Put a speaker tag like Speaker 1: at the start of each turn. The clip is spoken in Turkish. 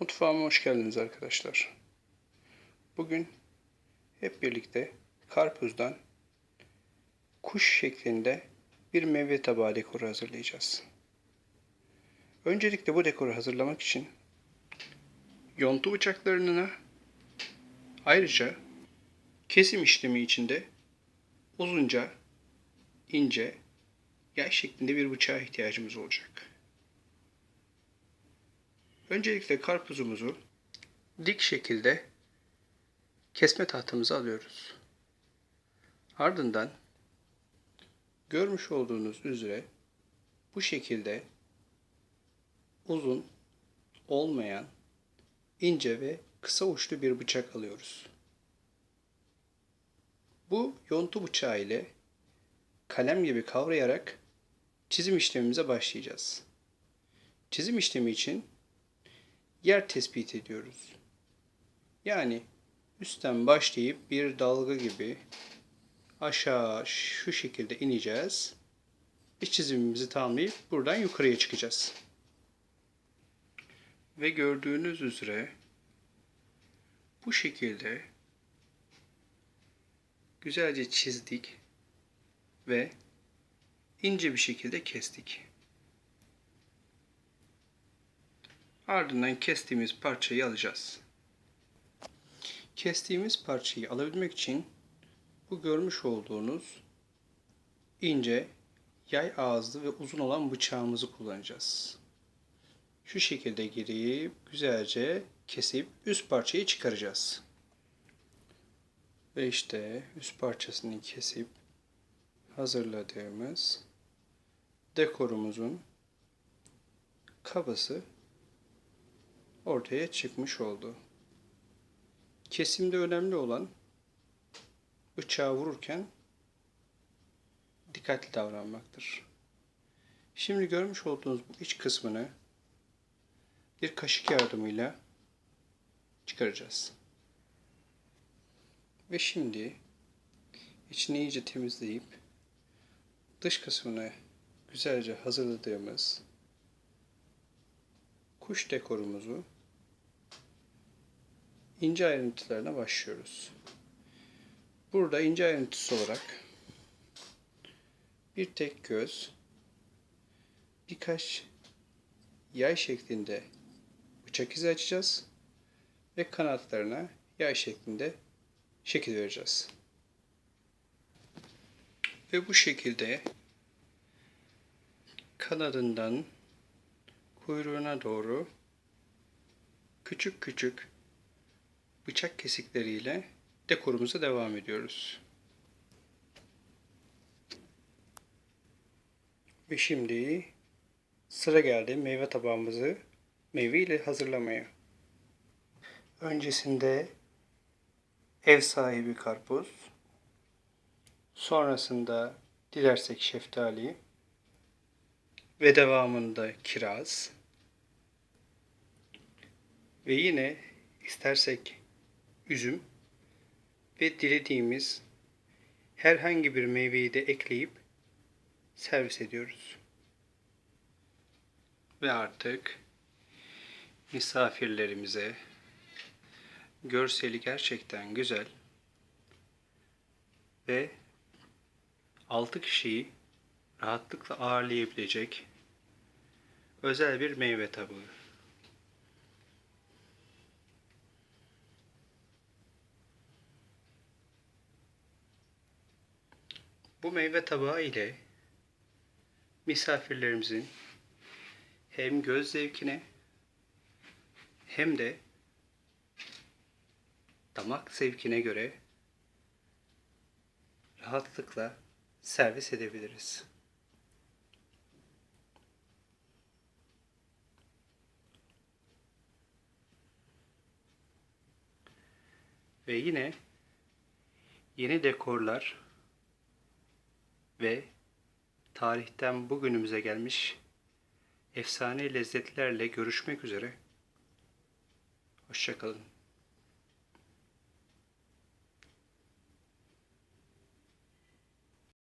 Speaker 1: Mutfağıma hoş geldiniz arkadaşlar. Bugün hep birlikte karpuzdan kuş şeklinde bir meyve tabağı dekoru hazırlayacağız. Öncelikle bu dekoru hazırlamak için yontu bıçaklarına ayrıca kesim işlemi içinde uzunca, ince, yay şeklinde bir bıçağa ihtiyacımız olacak. Öncelikle karpuzumuzu dik şekilde kesme tahtamıza alıyoruz. Ardından görmüş olduğunuz üzere bu şekilde uzun olmayan ince ve kısa uçlu bir bıçak alıyoruz. Bu yontu bıçağı ile kalem gibi kavrayarak çizim işlemimize başlayacağız. Çizim işlemi için yer tespit ediyoruz. Yani üstten başlayıp bir dalga gibi aşağı şu şekilde ineceğiz. İç çizimimizi tamamlayıp buradan yukarıya çıkacağız. Ve gördüğünüz üzere bu şekilde güzelce çizdik ve ince bir şekilde kestik. Ardından kestiğimiz parçayı alacağız. Kestiğimiz parçayı alabilmek için bu görmüş olduğunuz ince yay ağızlı ve uzun olan bıçağımızı kullanacağız. Şu şekilde girip güzelce kesip üst parçayı çıkaracağız. Ve işte üst parçasını kesip hazırladığımız dekorumuzun kabası ortaya çıkmış oldu. Kesimde önemli olan bıçağı vururken dikkatli davranmaktır. Şimdi görmüş olduğunuz bu iç kısmını bir kaşık yardımıyla çıkaracağız. Ve şimdi içini iyice temizleyip dış kısmını güzelce hazırladığımız kuş dekorumuzu ince ayrıntılarına başlıyoruz. Burada ince ayrıntısı olarak bir tek göz, birkaç yay şeklinde bıçak izi açacağız ve kanatlarına yay şeklinde şekil vereceğiz. Ve bu şekilde kanadından kuyruğuna doğru küçük küçük bıçak kesikleriyle dekorumuza devam ediyoruz. Ve şimdi sıra geldi meyve tabağımızı meyve ile hazırlamaya. Öncesinde ev sahibi karpuz, sonrasında dilersek şeftali ve devamında kiraz ve yine istersek üzüm ve dilediğimiz herhangi bir meyveyi de ekleyip servis ediyoruz. Ve artık misafirlerimize görseli gerçekten güzel ve 6 kişiyi rahatlıkla ağırlayabilecek özel bir meyve tabağı. Bu meyve tabağı ile misafirlerimizin hem göz zevkine hem de damak zevkine göre rahatlıkla servis edebiliriz. Ve yine yeni dekorlar ve tarihten bugünümüze gelmiş efsane lezzetlerle görüşmek üzere. Hoşçakalın.